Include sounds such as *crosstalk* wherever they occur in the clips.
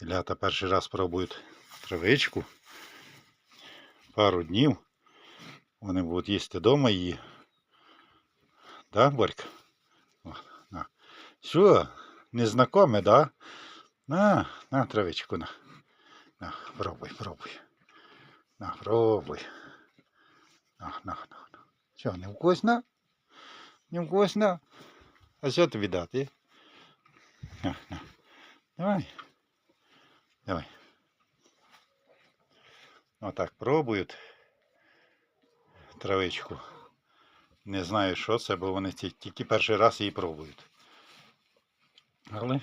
Телята перший раз пробують травичку. Пару днів. Вони будуть їсти вдома її. Да, Борька? О, на. Що? Незнакоме, да? На, на травичку, на. На, пробуй, пробуй. На, пробуй. На, на, на, на. Що, не вкусно? А що тобі дати? На, на. Давай. Давай. Отак пробують травичку. Не знаю, що це, бо вони тільки перший раз її пробують. Але,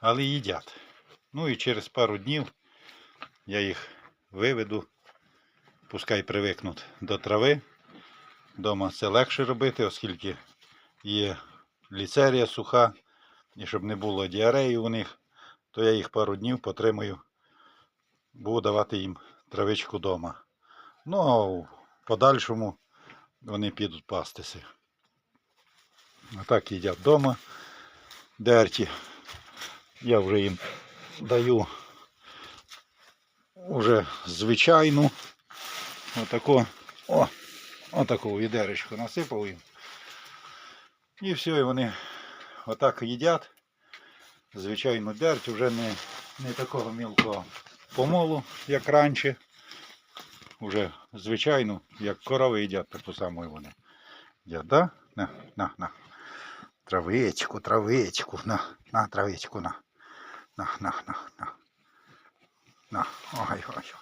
але їдять. Ну і через пару днів я їх виведу, пускай привикнуть до трави. Дома це легше робити, оскільки є ліцерія суха, і щоб не було діареї у них, то я їх пару днів потримаю, буду давати їм травичку вдома. Ну, а в подальшому вони підуть пастися. А так їдять вдома. Дерті. Я вже їм даю уже звичайну. Отако, о, отаку відеречку насипав їм. І все, і вони отак їдять. Звичайно, дерть вже не, не такого мілкого помолу, як раніше. Уже звичайно, як корови їдять, таку саму вони. Їдять, да? На, на, на. Травичку, травичку, на, на травичку, на. На, на, на, на. На, ой, ой, ой.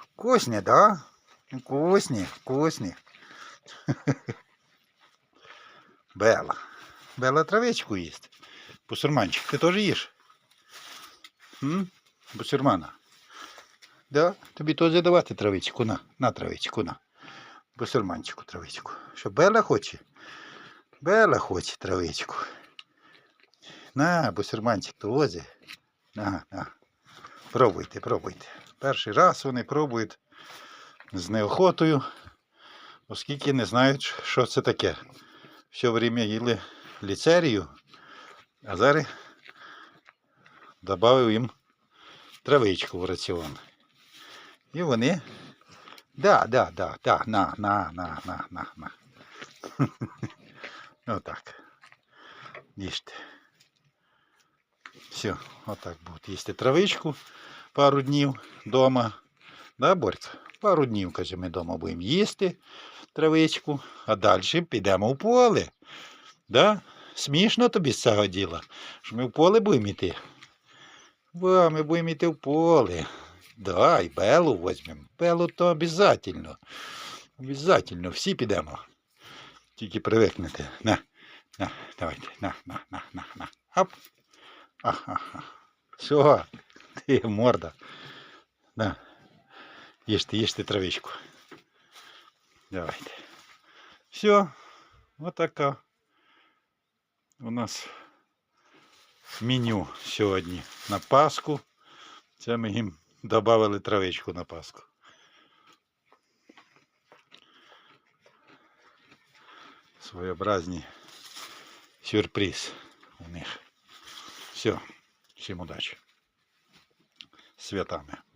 Вкусні, да? Вкусні, вкусні. *laughs* Бела. Бела травичку їсть. Бусурманчик, ти теж їш? М? Бусурмана. Да? Тобі теж давати травичку, на, на травичку, на. Бусурманчику травичку. Що Бела хоче? Бела хоче травичку. На, бусурманчик теж. На, на. Пробуйте, пробуйте. Перший раз вони пробують з неохотою, оскільки не знають, що це таке. Все время їли ліцерію, а зараз додав їм травичку в раціон. І вони. Да, да, да, да, на, на, на, на, на, на. *laughs* Отак. Їжте. Все, отак будуть їсти травичку пару днів вдома. Да, Борька? Пару днів, каже, ми вдома будемо їсти травичку, а далі підемо в поле. Да? Смішно тобі з цього діла, що ми в поле будемо йти. Ба, ми будемо йти в поле. Да, Белу візьмемо. Белу то обов'язательно. Обов'язательно, всі підемо. Тільки привикнете. На, на, давайте, на, на, на, на, на. Оп. Ага. Що? Ти морда. На. Їжте, їжте травичку. Давайте. Все. Вот така у нас меню сьогодні на Пасху. Це ми їм додали травичку на Пасху. Своєобразний сюрприз у них. Все. Всім удачі. Святами.